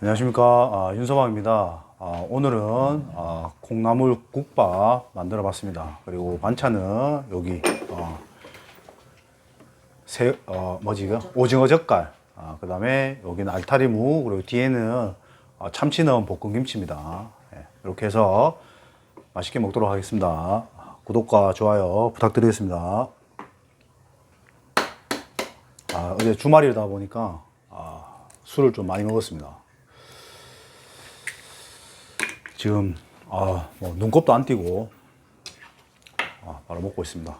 안녕하십니까 아, 윤서방입니다. 아, 오늘은 아, 콩나물 국밥 만들어 봤습니다. 그리고 반찬은 여기 어, 새, 어, 뭐지 이거 오징어 젓갈. 아, 그 다음에 여기는 알타리무 그리고 뒤에는 어, 참치 넣은 볶음 김치입니다. 예, 이렇게 해서 맛있게 먹도록 하겠습니다. 구독과 좋아요 부탁드리겠습니다. 아, 어제 주말이다 보니까 아, 술을 좀 많이 먹었습니다. 지금 아, 뭐 눈곱도 안 띄고 아, 바로 먹고 있습니다.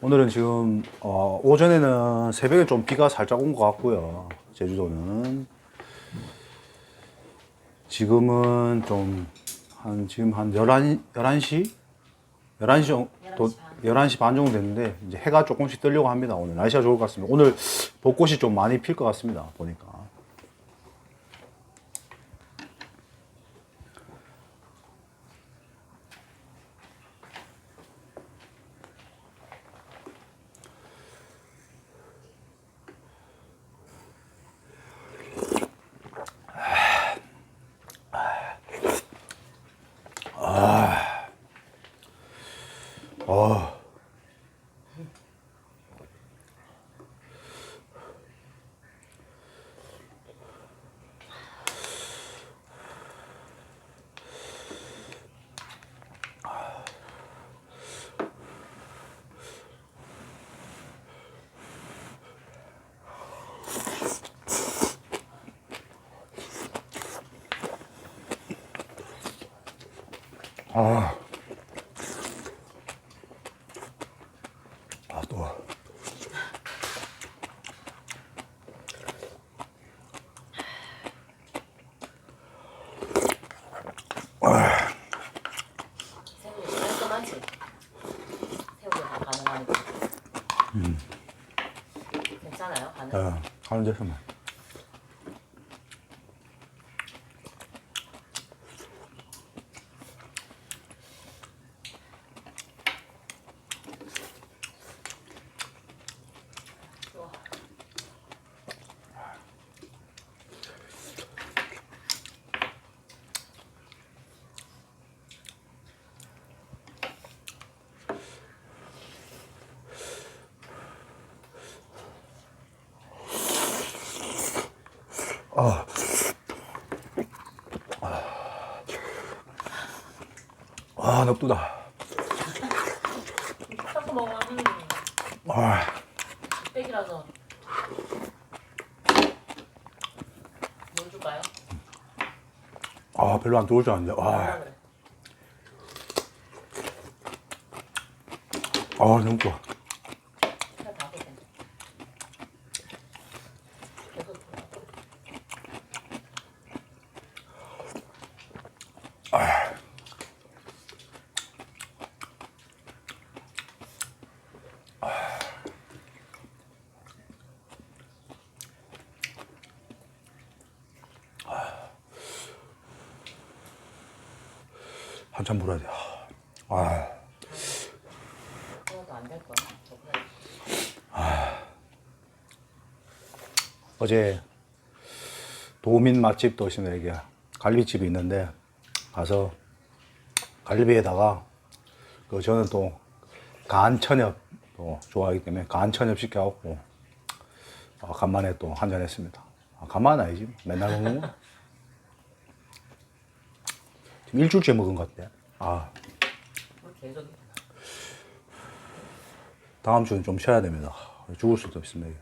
오늘은 지금 어, 오전에는 새벽에 좀 비가 살짝 온 것 같고요. 제주도는 지금은 좀 한 지금 한 11, 11시 11시 정도 11시 반 정도 됐는데 이제 해가 조금씩 뜨려고 합니다. 오늘 날씨가 좋을 것 같습니다. 오늘 벚꽃이 좀 많이 필 것 같습니다. 보니까. 아. 아. 아, 또. 새우젓 깔끔하지? 새우젓 다 가능하니까. 괜찮아요? 가능? 예, 하는 데서만. 아, 넙두다. 자꾸 먹으면 아, 빽이라서. 뭘 줄까요? 아, 별로 안 좋을 줄. 뭐라 아, 그래? 아, 너무 좋아. 그냥 다 그래. 계속 한참 불어야 돼. 아, 그냥 어제 도민 맛집도 있습니다. 이게 갈비집이 있는데 가서 갈비에다가 그 저는 또 간천엽 또 좋아하기 때문에 간천엽 시켜갖고 아, 간만에 또 한잔 했습니다. 아, 간만 아니지 맨날 먹는 거. 일주일째 먹은 것 같아. 아 다음 주는 좀 쉬어야 됩니다. 죽을 수도 있습니다.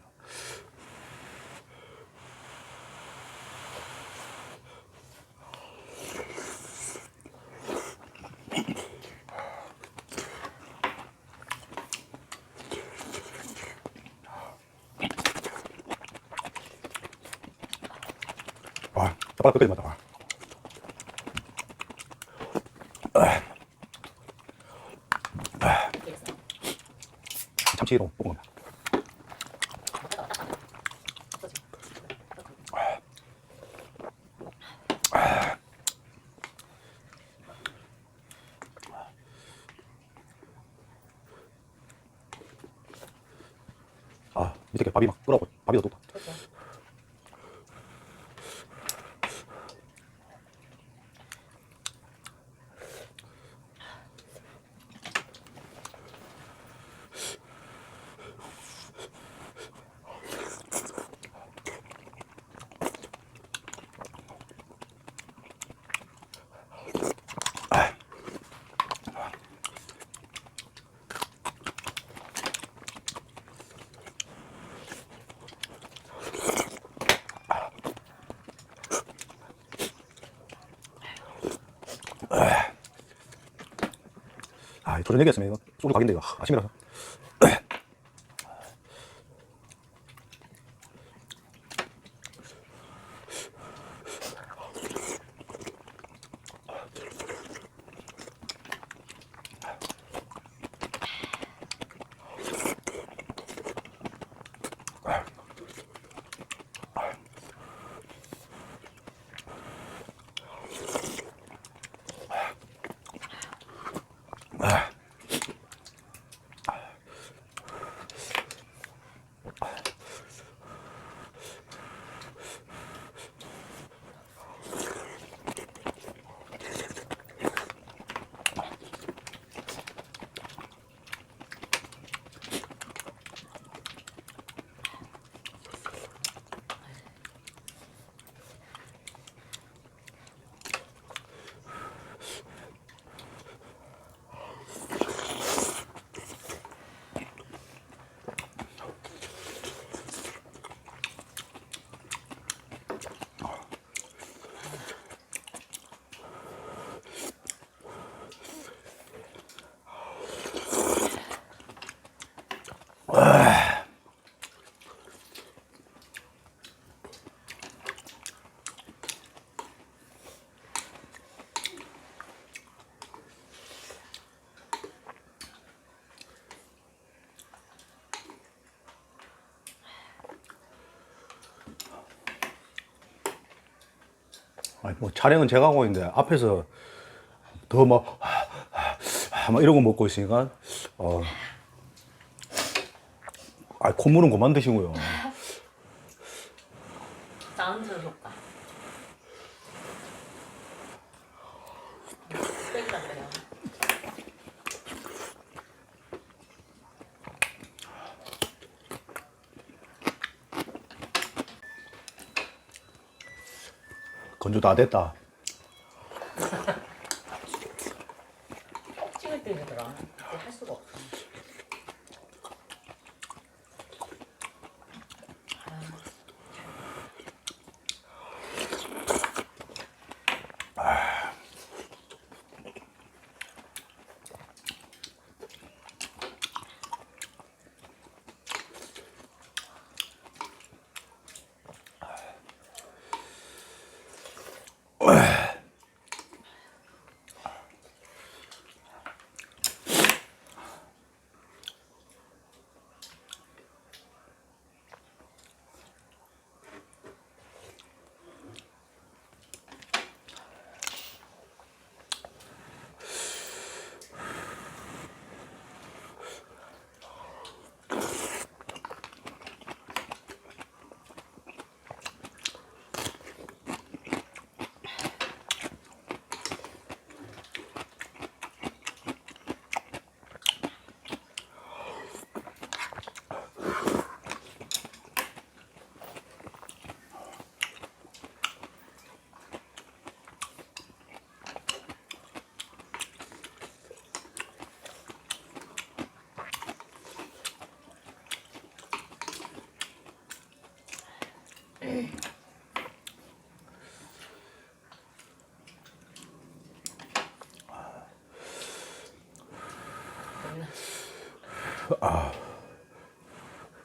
아, 딱 끝까지 맞다. 참치로 볶음. 아 밑에 게 밥이 막 끓어고 밥이 더 돋다. 그렇죠. 아, 도전 얘기했으면 이거 소주 각인데 이거 아침이라서. 아니, 뭐 촬영은 제가 하고 있는데 앞에서 더 막 막 이러고 먹고 있으니까 어. 아, 콧물은 그만 드시고요. 사운드 효과. 뺄까 빼요. 건조 다 됐다.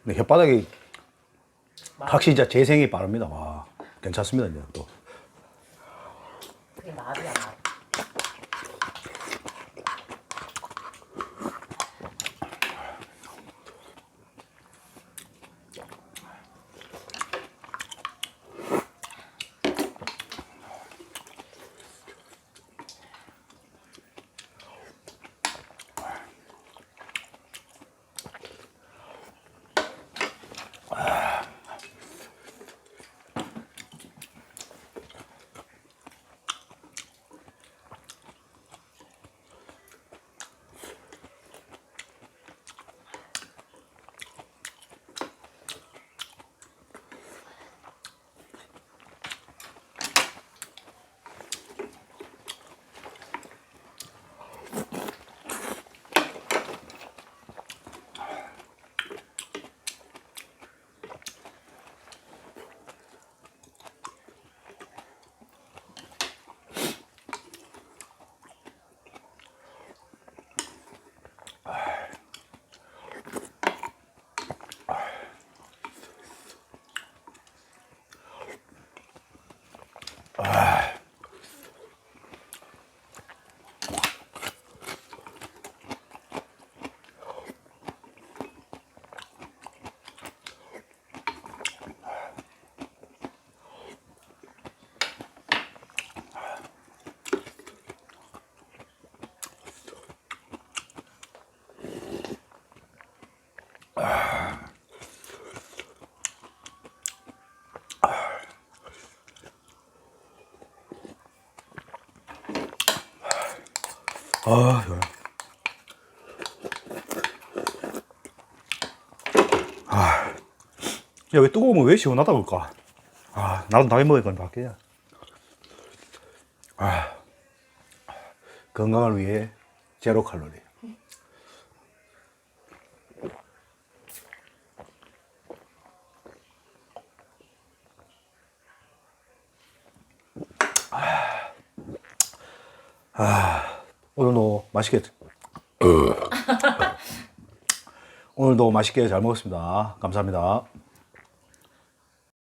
근데 혓바닥이 확실히 재생이 빠릅니다. 와, 괜찮습니다, 이제 또. 아, 좋아. 아, 야, 왜 뜨거우면 왜 시원하다 그럴까? 아, 나도 나이 먹으니까 바뀌야. 아, 건강을 위해 제로 칼로리. 오늘도 맛있게 오늘도 맛있게 잘 먹었습니다. 감사합니다.